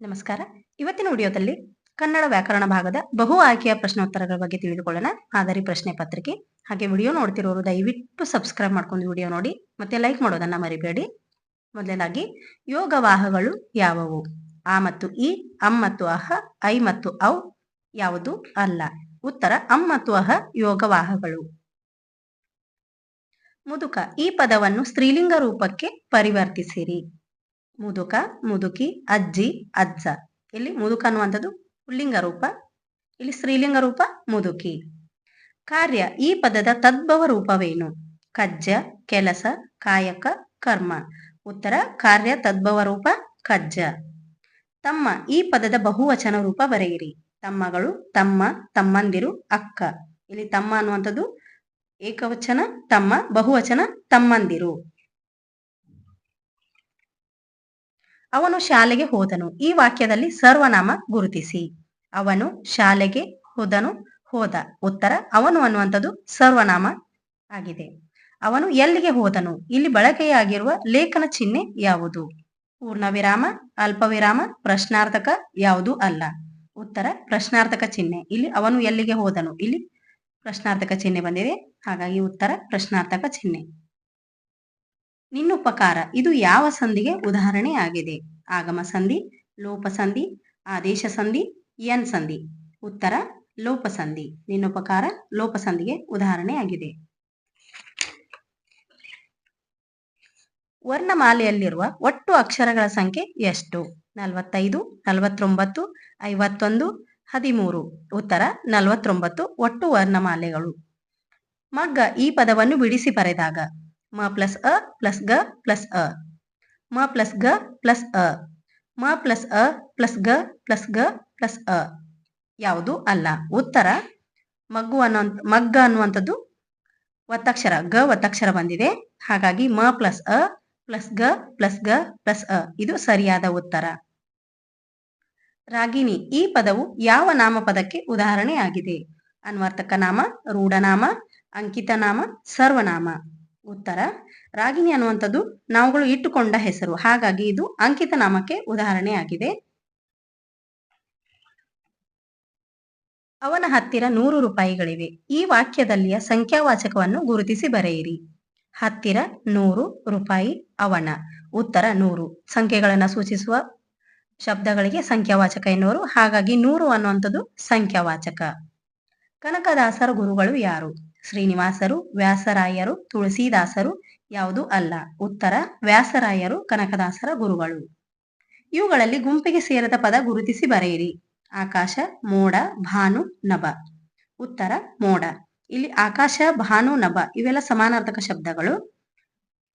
ನಮಸ್ಕಾರ. ಇವತ್ತಿನ ವಿಡಿಯೋದಲ್ಲಿ ಕನ್ನಡ ವ್ಯಾಕರಣ ಭಾಗದ ಬಹು ಆಯ್ಕೆಯ ಪ್ರಶ್ನೋತ್ತರಗಳ ಬಗ್ಗೆ ತಿಳಿದುಕೊಳ್ಳೋಣ. ಮಾದರಿ ಪ್ರಶ್ನೆ ಪತ್ರಿಕೆ. ಹಾಗೆ ವಿಡಿಯೋ ನೋಡ್ತಿರೋರು ದಯವಿಟ್ಟು ಸಬ್ಸ್ಕ್ರೈಬ್ ಮಾಡ್ಕೊಂಡು ವಿಡಿಯೋ ನೋಡಿ, ಮತ್ತೆ ಲೈಕ್ ಮಾಡೋದನ್ನ ಮರಿಬೇಡಿ. ಮೊದಲನೇದಾಗಿ ಯೋಗವಾಹಗಳು ಯಾವುವು? ಆ ಮತ್ತು ಇ ಅಂ ಮತ್ತು ಅಹ, ಐ ಮತ್ತು ಔ ಯಾವುದು? ಅಲ್ಲ. ಉತ್ತರ, ಅಂ ಮತ್ತು ಅಹ ಯೋಗವಾಹಗಳು ಮುದುಕ, ಈ ಪದವನ್ನು ಸ್ತ್ರೀಲಿಂಗ ರೂಪಕ್ಕೆ ಪರಿವರ್ತಿಸಿರಿ. ಮುದುಕ, ಮುದುಕಿ, ಅಜ್ಜಿ, ಅಜ್ಜ. ಇಲ್ಲಿ ಮುದುಕ ಅನ್ನುವಂಥದ್ದು ಪುಲ್ಲಿಂಗ ರೂಪ, ಇಲ್ಲಿ ಸ್ತ್ರೀಲಿಂಗ ರೂಪ, ಮುದುಕಿ. ಕಾರ್ಯ, ಈ ಪದದ ತದ್ಭವ ರೂಪವೇನು? ಕಜ್ಜ, ಕೆಲಸ, ಕಾಯಕ, ಕರ್ಮ. ಉತ್ತರ, ಕಾರ್ಯ, ತದ್ಭವ ರೂಪ, ಕಜ್ಜ. ತಮ್ಮ, ಈ ಪದದ ಬಹುವಚನ ರೂಪ ಬರೆಯಿರಿ. ತಮ್ಮಗಳು, ತಮ್ಮ, ತಮ್ಮಂದಿರು, ಅಕ್ಕ. ಇಲ್ಲಿ ತಮ್ಮ ಅನ್ನುವಂಥದ್ದು ಏಕವಚನ, ತಮ್ಮ, ಬಹುವಚನ, ತಮ್ಮಂದಿರು. ಅವನು ಶಾಲೆಗೆ ಹೋದನು. ಈ ವಾಕ್ಯದಲ್ಲಿ ಸರ್ವನಾಮ ಗುರುತಿಸಿ. ಅವನು ಶಾಲೆಗೆ ಹೋದನು, ಹೋದ. ಉತ್ತರ, ಅವನು ಅನ್ನುವಂಥದ್ದು ಸರ್ವನಾಮ ಆಗಿದೆ. ಅವನು ಎಲ್ಲಿಗೆ ಹೋದನು? ಇಲ್ಲಿ ಬಳಕೆಯಾಗಿರುವ ಲೇಖನ ಚಿಹ್ನೆ ಯಾವುದು? ಪೂರ್ಣ ವಿರಾಮ ಅಲ್ಪ ವಿರಾಮ ಪ್ರಶ್ನಾರ್ಥಕ ಯಾವುದು ಅಲ್ಲ. ಉತ್ತರ, ಪ್ರಶ್ನಾರ್ಥಕ ಚಿಹ್ನೆ. ಇಲ್ಲಿ ಅವನು ಎಲ್ಲಿಗೆ ಹೋದನು? ಇಲ್ಲಿ ಪ್ರಶ್ನಾರ್ಥಕ ಚಿಹ್ನೆ ಬಂದಿದೆ. ಹಾಗಾಗಿ ಉತ್ತರ, ಪ್ರಶ್ನಾರ್ಥಕ ಚಿಹ್ನೆ. ನಿನ್ನುಪಕಾರ. ಇದು ಯಾವ ಸಂಧಿಗೆ? ಉದಾಹರಣೆ ಆಗಿದೆ. ಆಗಮ ಸಂಧಿ, ಲೋಪ ಸಂಧಿ, ಆದೇಶ ಸಂಧಿ, ಎನ್ ಸಂಧಿ. ಉತ್ತರ, ಲೋಪ ಸಂಧಿ. ನಿನ್ನುಪಕಾರ, ಲೋಪ ಸಂಧಿಗೆ ಉದಾಹರಣೆ ಆಗಿದೆ. ವರ್ಣಮಾಲೆಯಲ್ಲಿರುವ ಒಟ್ಟು ಅಕ್ಷರಗಳ ಸಂಖ್ಯೆ ಎಷ್ಟು? ನಲವತ್ತೈದು, ನಲವತ್ತೊಂಬತ್ತು, ಐವತ್ತೊಂದು, ಹದಿಮೂರು. ಉತ್ತರ, ನಲವತ್ತೊಂಬತ್ತು ಒಟ್ಟು ವರ್ಣಮಾಲೆಗಳು. ಮಗ್ಗ ಈ ಪದವನ್ನು ಬಿಡಿಸಿ ಬರೆದಾಗ ಮ ಪ್ಲಸ್ ಅ ಪ್ಲಸ್ ಗ ಪ್ಲಸ್ ಅ. ಮ ಪ್ಲಸ್ ಗ ಪ್ಲಸ್ ಅ. ಮ ಪ್ಲಸ್ ಅ ಪ್ಲಸ್ ಗ ಪ್ಲಸ್ ಗ ಪ್ಲಸ್ ಅ. ಯಾವುದು ಅಲ್ಲ. ಉತ್ತರ. ಮಗ್ಗು ಅನ್ನುವಂಥ ಮಗ್ಗ ಅನ್ನುವಂಥದ್ದು ಒತ್ತಕ್ಷರ ಗ ಒತ್ತಕ್ಷರ ಬಂದಿದೆ. ಹಾಗಾಗಿ ಮ ಪ್ಲಸ್ ಅ ಪ್ಲಸ್ ಗ ಪ್ಲಸ್ ಗ ಪ್ಲಸ್ ಅ. ಇದು ಸರಿಯಾದ ಉತ್ತರ. ರಾಗಿಣಿ, ಈ ಪದವು ಯಾವ ನಾಮಪದಕ್ಕೆ ಉದಾಹರಣೆಯಾಗಿದೆ? ಅನ್ವರ್ತಕ ನಾಮ, ರೂಢನಾಮ ಅಂಕಿತ ನಾಮ ಸರ್ವನಾಮ. ಉತ್ತರ. ರಾಗಿಣಿ ಅನ್ನುವಂಥದ್ದು ನಾವುಗಳು ಇಟ್ಟುಕೊಂಡ ಹೆಸರು. ಹಾಗಾಗಿ ಇದು ಅಂಕಿತ ನಾಮಕ್ಕೆ ಉದಾಹರಣೆಯಾಗಿದೆ. ಅವನ ಹತ್ತಿರ ನೂರು ರೂಪಾಯಿಗಳಿವೆ. ಈ ವಾಕ್ಯದಲ್ಲಿಯ ಸಂಖ್ಯಾವಾಚಕವನ್ನು ಗುರುತಿಸಿ ಬರೆಯಿರಿ. ಹತ್ತಿರ ನೂರು ರೂಪಾಯಿ ಅವನ. ಉತ್ತರ ನೂರು. ಸಂಖ್ಯೆಗಳನ್ನು ಸೂಚಿಸುವ ಶಬ್ದಗಳಿಗೆ ಸಂಖ್ಯಾವಾಚಕ ಎನ್ನುವರು. ಹಾಗಾಗಿ ನೂರು ಅನ್ನುವಂಥದ್ದು ಸಂಖ್ಯಾವಾಚಕ. ಕನಕದಾಸರ ಗುರುಗಳು ಯಾರು? ಶ್ರೀನಿವಾಸರು, ವ್ಯಾಸರಾಯರು, ತುಳಸಿದಾಸರು ಯಾವುದು ಅಲ್ಲ. ಉತ್ತರ, ವ್ಯಾಸರಾಯರು, ಕನಕದಾಸರ ಗುರುಗಳು. ಇವುಗಳಲ್ಲಿ ಗುಂಪಿಗೆ ಸೇರದ ಪದ ಗುರುತಿಸಿ ಬರೆಯಿರಿ. ಆಕಾಶ, ಮೋಡ, ಭಾನು, ನಭ. ಉತ್ತರ, ಮೋಡ. ಇಲ್ಲಿ ಆಕಾಶ, ಭಾನು, ನಭ ಇವೆಲ್ಲ ಸಮಾನಾರ್ಥಕ ಶಬ್ದಗಳು.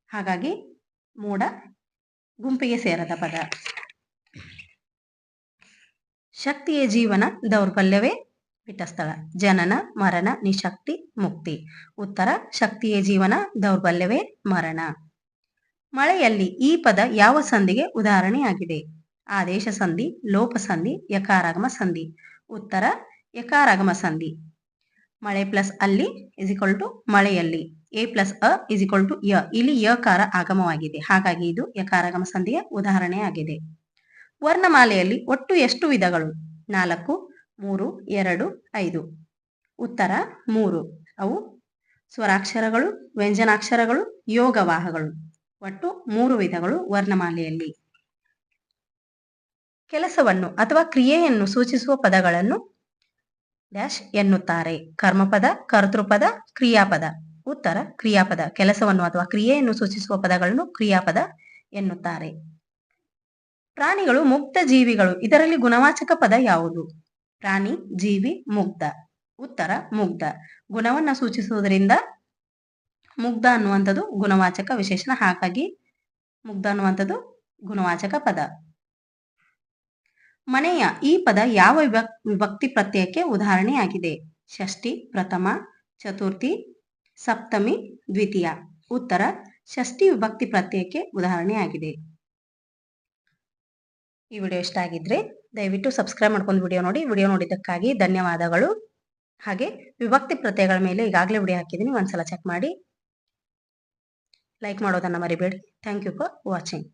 ಹಾಗಾಗಿ ಮೋಡ ಗುಂಪಿಗೆ ಸೇರದ ಪದ. ಶಕ್ತಿಯ ಜೀವನ, ದೌರ್ಬಲ್ಯವೇ ಸ್ಥಳ ಜನನ, ಮರಣ, ನಿಶಕ್ತಿ, ಮುಕ್ತಿ. ಉತ್ತರ, ಶಕ್ತಿಯ ಜೀವನ, ದೌರ್ಬಲ್ಯವೇ ಮರಣ. ಮಳೆಯಲ್ಲಿ ಈ ಪದ ಯಾವ ಸಂಧಿಗೆ ಉದಾಹರಣೆಯಾಗಿದೆ? ಆದೇಶ ಸಂಧಿ, ಲೋಪ ಸಂಧಿ, ಯಕಾರಾಗಮ ಸಂಧಿ. ಉತ್ತರ, ಯಕಾರಾಗಮ ಸಂಧಿ. ಮಳೆ ಪ್ಲಸ್ ಅಲ್ಲಿ ಇಸ್ ಇಕ್ವಲ್ ಟು ಮಳೆಯಲ್ಲಿ. ಎ ಪ್ಲಸ್ ಅ ಇಸ್ ಟು ಯ. ಇಲ್ಲಿ ಯಕಾರ ಆಗಮವಾಗಿದೆ. ಹಾಗಾಗಿ ಇದು ಯಕಾರಾಗಮ ಸಂಧಿಯ ಉದಾಹರಣೆಯಾಗಿದೆ. ವರ್ಣಮಾಲೆಯಲ್ಲಿ ಒಟ್ಟು ಎಷ್ಟು ವಿಧಗಳು? ನಾಲ್ಕು ಮೂರು, ಎರಡು, ಐದು. ಉತ್ತರ, ಮೂರು. ಅವು ಸ್ವರಾಕ್ಷರಗಳು, ವ್ಯಂಜನಾಕ್ಷರಗಳು, ಯೋಗವಾಹಗಳು. ಒಟ್ಟು ಮೂರು ವಿಧಗಳು ವರ್ಣಮಾಲೆಯಲ್ಲಿ. ಕೆಲಸವನ್ನು ಅಥವಾ ಕ್ರಿಯೆಯನ್ನು ಸೂಚಿಸುವ ಪದಗಳನ್ನು ಡ್ಯಾಶ್ ಎನ್ನುತ್ತಾರೆ. ಕರ್ಮಪದ, ಕರ್ತೃಪದ, ಕ್ರಿಯಾಪದ. ಉತ್ತರ, ಕ್ರಿಯಾಪದ. ಕೆಲಸವನ್ನು ಅಥವಾ ಕ್ರಿಯೆಯನ್ನು ಸೂಚಿಸುವ ಪದಗಳನ್ನು ಕ್ರಿಯಾಪದ ಎನ್ನುತ್ತಾರೆ. ಪ್ರಾಣಿಗಳು ಮುಕ್ತ ಜೀವಿಗಳು. ಇದರಲ್ಲಿ ಗುಣವಾಚಕ ಪದ ಯಾವುದು? ಪ್ರಾಣಿ, ಜೀವಿ, ಮುಗ್ಧ. ಉತ್ತರ, ಮುಗ್ಧ. ಗುಣವನ್ನ ಸೂಚಿಸುವುದರಿಂದ ಮುಗ್ಧ ಅನ್ನುವಂಥದ್ದು ಗುಣವಾಚಕ ವಿಶೇಷಣ. ಹಾಗಾಗಿ ಮುಗ್ಧ ಅನ್ನುವಂಥದ್ದು ಗುಣವಾಚಕ ಪದ. ಮನೆಯ ಈ ಪದ ಯಾವ ವಿಭಕ್ತಿ ಪ್ರತ್ಯಯಕ್ಕೆ ಉದಾಹರಣೆಯಾಗಿದೆ? ಷಷ್ಠಿ, ಪ್ರಥಮ, ಚತುರ್ಥಿ, ಸಪ್ತಮಿ, ದ್ವಿತೀಯ. ಉತ್ತರ, ಷಷ್ಠಿ ವಿಭಕ್ತಿ ಪ್ರತ್ಯಯಕ್ಕೆ ಉದಾಹರಣೆಯಾಗಿದೆ. ಈ ವಿಡಿಯೋ ಇಷ್ಟ ಆಗಿದ್ರೆ ದಯವಿಟ್ಟು ಸಬ್ಸ್ಕ್ರೈಬ್ ಮಾಡ್ಕೊಂಡು ವಿಡಿಯೋ ನೋಡಿ, ವಿಡಿಯೋ ನೋಡಿದ್ದಕ್ಕಾಗಿ ಧನ್ಯವಾದಗಳು. ಹಾಗೆ ವಿಭಕ್ತಿ ಪ್ರತ್ಯಯಗಳ ಮೇಲೆ ಈಗಾಗಲೇ ವಿಡಿಯೋ ಹಾಕಿದ್ದೀನಿ, ಒಂದ್ಸಲ ಚೆಕ್ ಮಾಡಿ. ಲೈಕ್ ಮಾಡೋದನ್ನ ಮರಿಬೇಡಿ. Thank you for watching